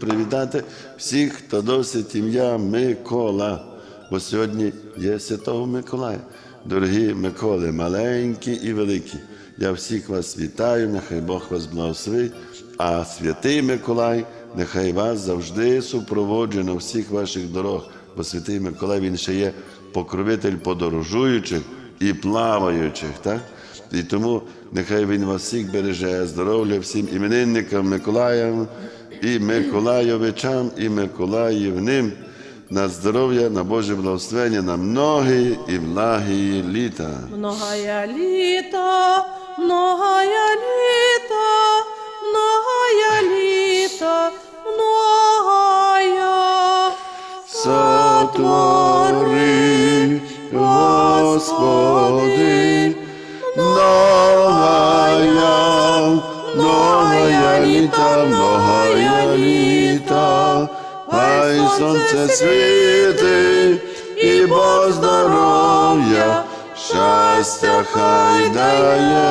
Привітати всіх, хто носить ім'я Микола, бо сьогодні є Святого Миколая. Дорогі Миколи, маленькі і великі. Я всіх вас вітаю, нехай Бог вас благословить, а святий Миколай, нехай вас завжди супроводжує на всіх ваших дорог, бо святий Миколай він ще є покровитель подорожуючих і плаваючих. Так? І тому нехай він вас всіх береже, здоров'я всім іменинникам Миколаям і Миколайовичам, і Миколаївним на здоров'я, на Боже благословення, на многі і благі літа. Многая літа, многая літа, многая літа, многая. Сотвори, Господи, літа, многая літа, хай сонце світи і бо здоров'я, щастя хай дає.